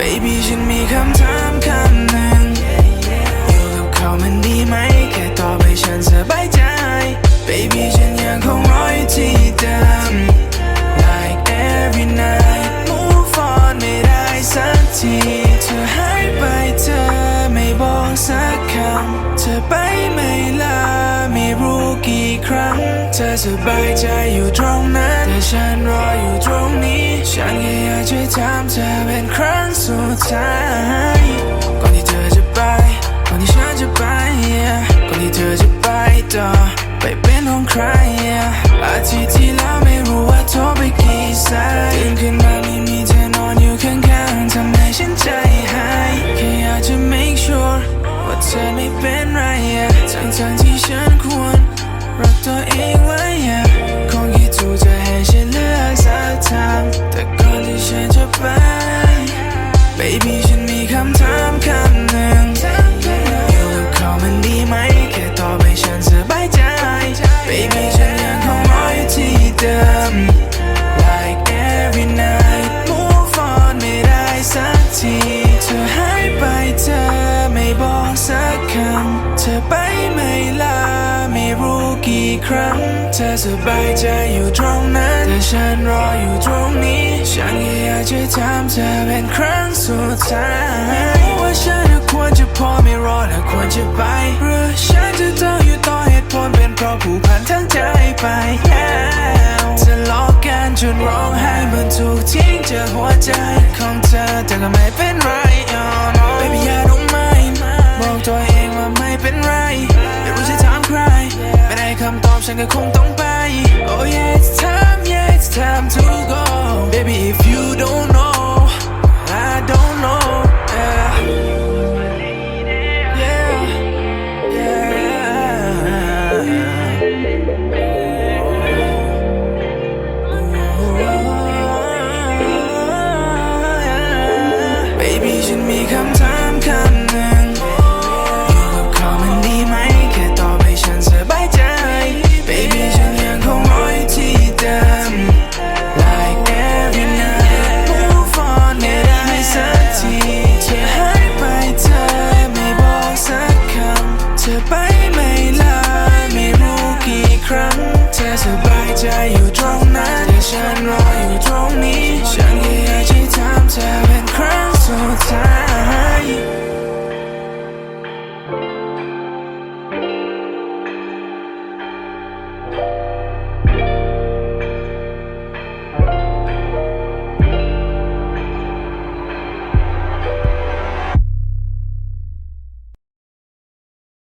Baby ฉันมีคำถามคำหนึ่งอยู่กับเขามันดีไหม แค่ตอบให้ฉันสบายใจ baby ฉันยังคงรออยู่ที่เดิม like every night move on ไม่ได้สักทีเธอหายไปเธอไม่บอกสักคำเธอไปไม่ลาไม่รู้กี่ครั้ง เธอสบายใจอยู่ตรงนั้นแต่ฉันรออยู่ตรงนี้ ฉันแค่อยากจะถามเธอเป็นคร สุดท้ายก่อนที่เธอจะไปก่อนที่ฉันจะไป yeah ก่อนที่เธอจะไปต่อไปเป็นของใคร yeah อาทิตย์ที่แล้วไม่รู้ว่าโทรไปกี่สายตื่นขึ้นมาไม่มีเธอนอนอยู่ข้างๆทำให้ฉันใจหายแค่อยากจะ make sure ว่าเธอไม่เป็นไร yeah ทั้งๆที่ฉันควรรักตัวเองไว้ เธอไปไม่ลาไม่รู้กี่ครั้ง เธอสบายใจอยู่ตรงนั้นแต่ฉันรออยู่ตรงนี้ฉันแค่อยากจะถามเธอเป็นครั้งสุดท้ายว่าฉันควรจะพอไม่รอและควรจะไปหรือฉันจะต้องอยู่ต่อเหตุผลเป็นเพราะผูกพันทั้งใจไป yeah จะลอกกันจนร้องไห้เหมือนถูกทิ้งจากหัวใจของเธอแต่ก็ไม่เป็น คำตอบฉันก็คงต้องไป oh yeah it's time yeah it's time to go baby if you don't know I don't know yeah yeah yeah Baby ฉันมีคำ ธอไปไม่ลาไม่รู้กี่ครั้ง เธอสบายใจอยู่ตรงนั้นแต่ฉันรออยู่ตรงนี้ ฉันแค่อยากจะถามเธอเป็นครั้งสุดท้าย